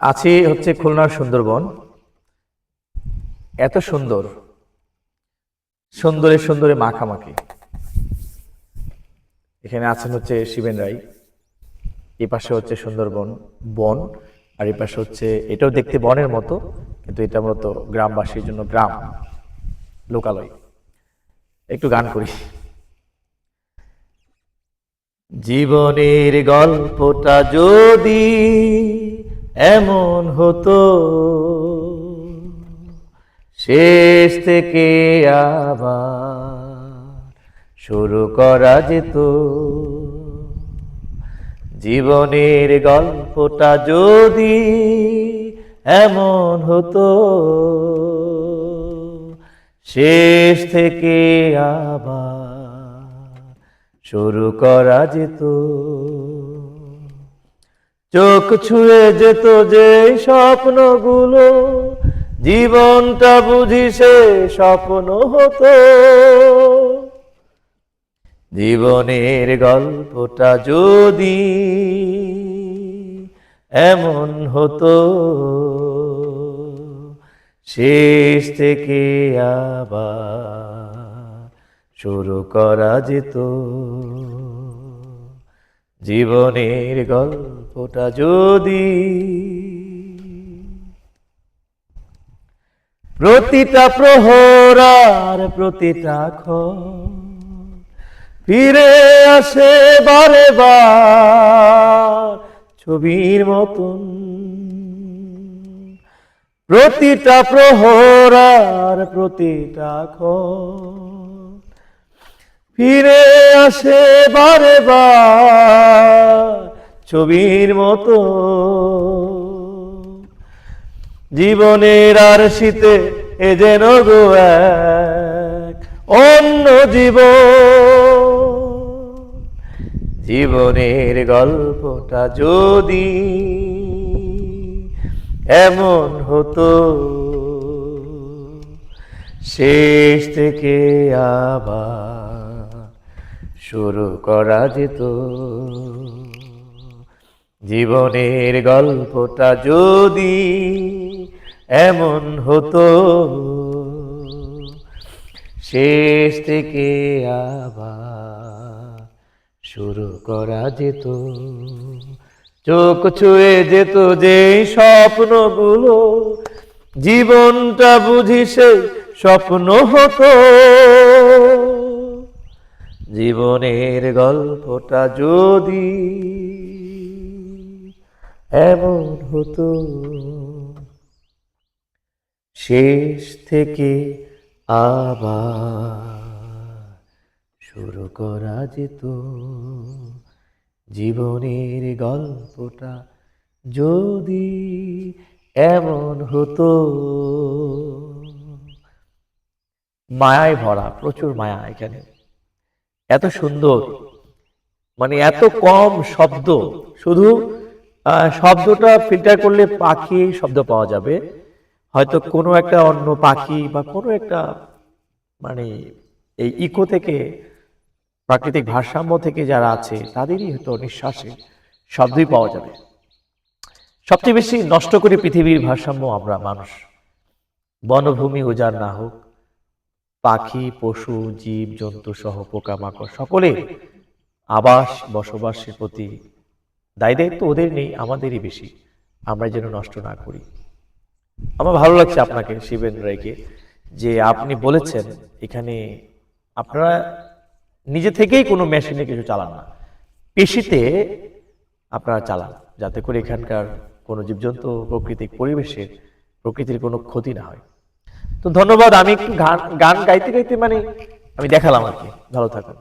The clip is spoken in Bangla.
আছি হচ্ছে খুলনার সুন্দরবন। এত সুন্দর। সুন্দরে সুন্দরে মাখামাখি। এখানে আছেন হচ্ছে শিবেন রায় এই পাশে হচ্ছে সুন্দরবন বন, আর এই পাশে হচ্ছে, এটাও দেখতে বনের মতো, কিন্তু এটা মূলত গ্রামবাসীর জন্য গ্রাম, লোকালয়। একটু গান করি। জীবনের গল্পটা যদি এমন হতো। শেষ থেকে আবার শুরু করা যেত। জীবনের গল্পটা যদি এমন হতো, শেষ থেকে আবার শুরু করা যেত। চোখ ছুঁয়ে যেত যে স্বপ্নগুলো, জীবনটা বুঝি সে স্বপ্ন হতো। জীবনের গল্পটা যদি এমন হতো, শেষ থেকে আবার শুরু করা যেত। জীবনের গল্পটা যদি প্রতিটা প্রহর আর প্রতিটা ক্ষণ ফিরে আসে বারে বার ছবির মতন। প্রতিটা প্রহর আর প্রতিটা ক্ষণ ফিরে আসে বারে বার ছবির মতো। জীবনের আর শীতে এ যেন গো এক অন্য জীব জীবনের গল্পটা যদি এমন হতো, শেষ থেকে আবার শুরু করা যেত। জীবনের গল্পটা যদি এমন হতো, শেষ থেকে আবার শুরু করা যেত। চোখ ছুঁয়ে যেত যে স্বপ্নগুলো, জীবনটা বুঝি সে স্বপ্ন হতো। জীবনের গল্পটা যদি এমন হতো, শেষ থেকে আবার শুরু করা যেত। জীবনের গল্পটা যদি এমন হতো, মায়ায় ভরা, প্রচুর মায়া এখানে। এত সুন্দর। মানে এত কম শব্দ। শুধু শব্দটা ফিল্টার করলে পাখি শব্দ পাওয়া যাবে। হয়তো কোনো একটা অন্য পাখি বা কোনো একটা মানে এই ইকো থেকে প্রাকৃতিক ভারসাম্য থেকে যারা আছে তাদেরই হয়তো নিঃশ্বাসে শব্দই পাওয়া যাবে। সবচেয়ে বেশি নষ্ট করে পৃথিবীর ভারসাম্য আমরা মানুষ। বনভূমি উজাড় না হোক পাখি, পশু, জীব, জন্তু সহ পোকামাকড় সকলে আবাস বসবাসের প্রতি দায় দায়িত্ব ওদের নেই, আমাদেরই বেশি। আমরা যেন নষ্ট না করি। আমার ভালো লাগছে আপনাকে, শিবেন রায়কে, যে আপনি বলেছেন এখানে আপনারা নিজে থেকেই কোনো মেশিনে কিছু চালান না। পেশিতে আপনারা চালান, যাতে করে এখানকার কোনো জীবজন্তু প্রকৃতিক পরিবেশের প্রকৃতির কোনো ক্ষতি না হয়। তো ধন্যবাদ, আমি একটু গান গান গাইতে গাইতে মানে আমি দেখালাম আর কি। ভালো থাকুন